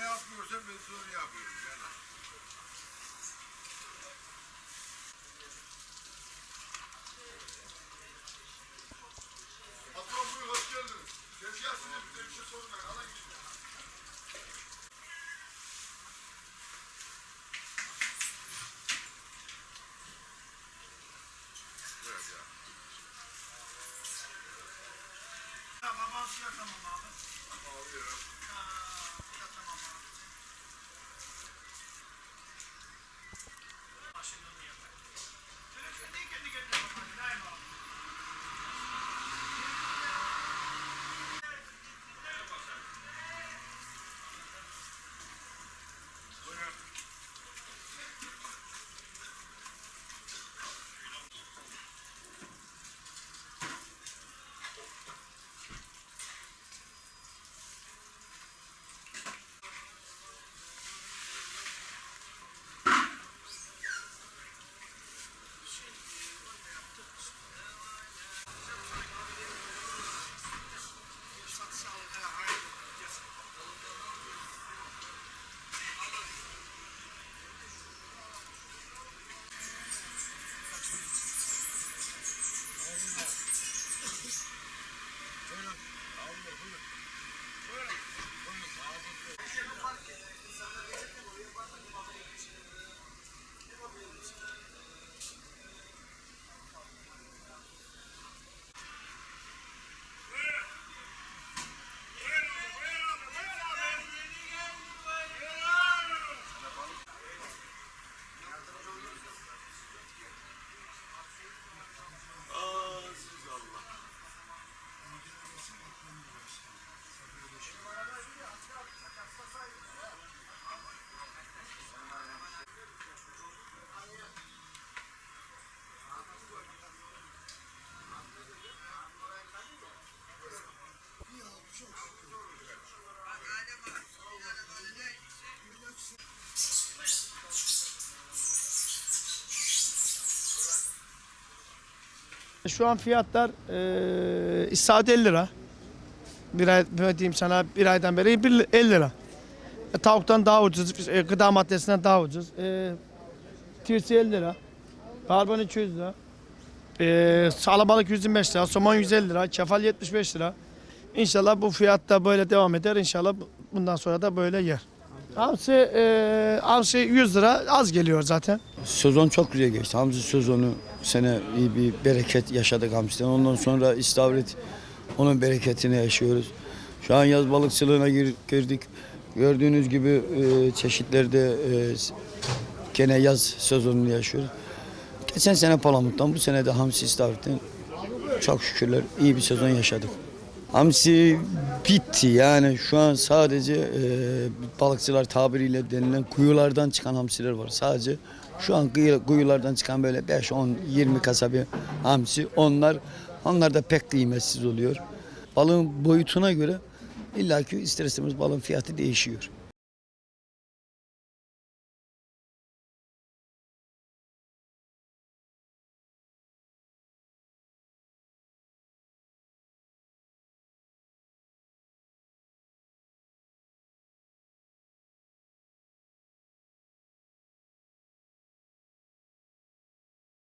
ne yapıyorsam ben onu yapıyorum. Yani. Patron buyur hoş geldiniz. Tezgah size bize bir şey sormayın. Alın gidin. Evet ya. Babam suya tamam abi. Alıyorum. Ha, Şu an fiyatlar eee saat 50 lira. Bir ay böyle diyeyim sana bir aydan beri bir 50 lira. E, tavuktan daha ucuz, e, gıda maddesinden daha ucuz. E, tirsi 50 lira. Karbon 200 lira. E, salabalık 125 lira, somon 150 lira, kefal 75 lira. İnşallah bu fiyatta böyle devam eder. İnşallah bu- bundan sonra da böyle yer. Hamsi, e, hamsi 100 lira az geliyor zaten. Sezon çok güzel geçti. Hamsi sezonu sene iyi bir bereket yaşadık Hamsi'den. Ondan sonra istavrit onun bereketini yaşıyoruz. Şu an yaz balıkçılığına gir- girdik. Gördüğünüz gibi e, çeşitlerde e, gene yaz sezonunu yaşıyoruz. Geçen sene Palamut'tan bu sene de Hamsi istavritten çok şükürler iyi bir sezon yaşadık. Hamsi bitti yani şu an sadece e, balıkçılar tabiriyle denilen kuyulardan çıkan hamsiler var. Sadece şu an kuyulardan çıkan böyle 5, 10, 20 kasabi hamsi onlar onlar da pek kıymetsiz oluyor. Balığın boyutuna göre illaki ister istemez balığın fiyatı değişiyor.